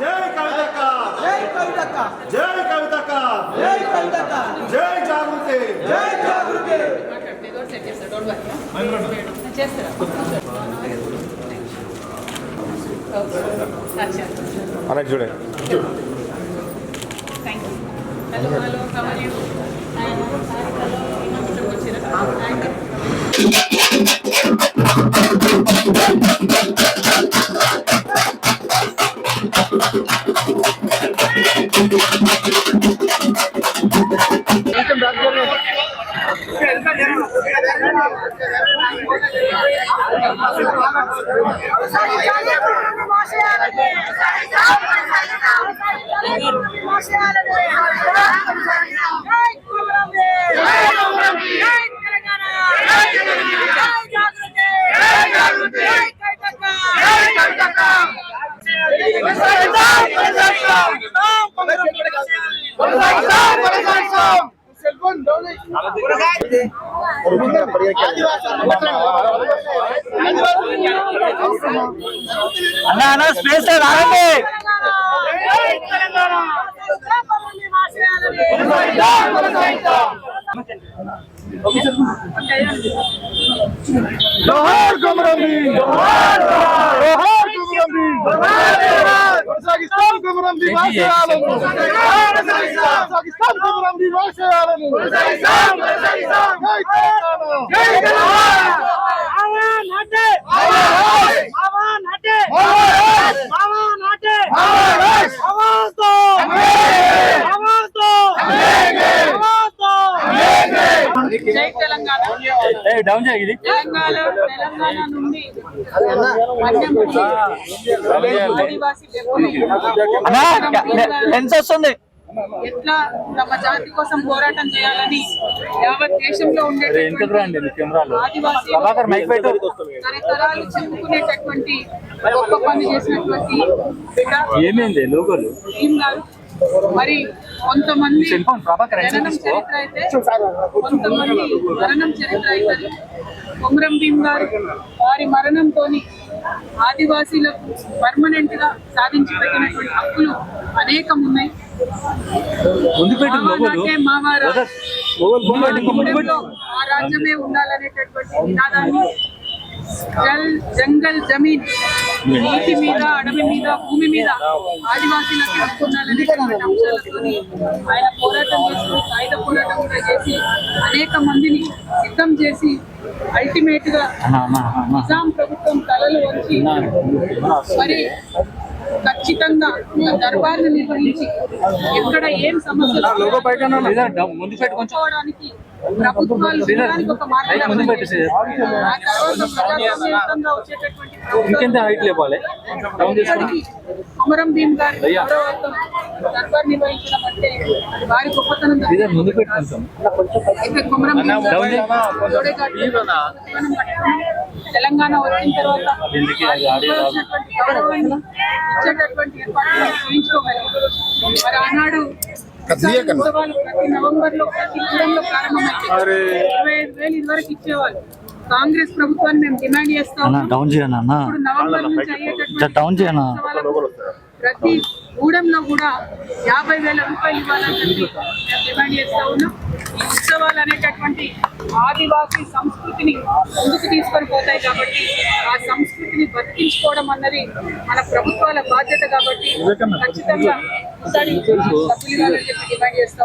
జై కవితక్క జై కవితక్క జై కవితక్క జై కవితక్క జై జాగృతి. జై జాగృతి. అలా చూడే. హలో హలో కవర్ యూ మోసేయాలండి మోసేయాలండి అన్న అన్న స్పేస్ రాగండి జోహార్ కుమరం భీమ్ జోహార్ జోహార్ కుమరం భీమ్ కొనసాగిస్తాం కుమరం భీమ్ ఆశయాలను డౌన్ చేయి తెలంగాణ తెలంగాణ నుండి వన్యమూలి ఆదివాసీ వ్యక్తులు లెన్స్ వస్తుంది? ఎట్లా తమ జాతి కోసం పోరాటం చేయాలని యావత్ దేశంలో ఉండేటటువంటి ఆదివాసీ తరతరాలు చెప్పుకునేటటువంటి గొప్ప పని చేసినటువంటి ఏమైంది? మరి కొంతమంది జననం తీసుకో? చరిత్ర అయితే కొంతమంది మరణం చరిత్ర అవుతుంది కొమరం భీమ్ గారు వారి మరణంతో ఆదివాసీలకు పర్మనెంట్గా సాధించి పెట్టినటువంటి హక్కులు అనేకం ఉన్నాయి. ముందు పెట్టు రాజ్యమే ఉండాలనేటటువంటి నినాదాన్ని జల్ జంగల్ జమీన్ నీటి మీద అడవి మీద భూమి మీద ఆదివాసీలకు హక్కు ఉండాలనేటటువంటి అంశాలతోని ఆయన పోరాటం చేసి సాయుధ పోరాటం కూడా చేసి అనేక మందిని సిద్ధం చేసి అల్టిమేట్గా నిజాం ప్రభుత్వం తలలు వంచి మరి ఖచ్చితంగా దర్బార్ను నిర్వహించి ఎక్కడ ఏం సమస్యలు ముందు ప్రభుత్వాలు ఒక. ఆ తర్వాత వచ్చేటటువంటి ఇంకెంత హైట్ లేపాలి? భీమ్ గారి గౌరవార్థం దర్బార్ నిర్వహించడం అంటే వారి గొప్పతనం అయితే కొమరం భీమ్ గారు తెలంగాణ వచ్చిన తర్వాత ఇచ్చేటటువంటి ఏర్పాట్లు మరి ఆనాడు ఇదివరకు ఇచ్చేవాళ్ళు. కాంగ్రెస్ ప్రభుత్వాన్ని మేము డిమాండ్ చేస్తాం డౌన్ నవంబర్ నుంచి అయ్యేటటువంటి డౌన్ చేయనా? ఉత్సవాలకు ప్రతి గూడెంలో కూడా యాభై వేల రూపాయలు ఇవ్వాలని చెప్పి మేము డిమాండ్ చేస్తా ఉన్నాం. ఈ ఉత్సవాలు అనేటటువంటి ఆదివాసీ సంస్కృతిని ముందుకు తీసుకొని పోతాయి కాబట్టి ఆ సంస్కృతిని బతికించుకోవడం అన్నది మన ప్రభుత్వాల బాధ్యత కాబట్టి ఖచ్చితంగా డిమాండ్ చేస్తా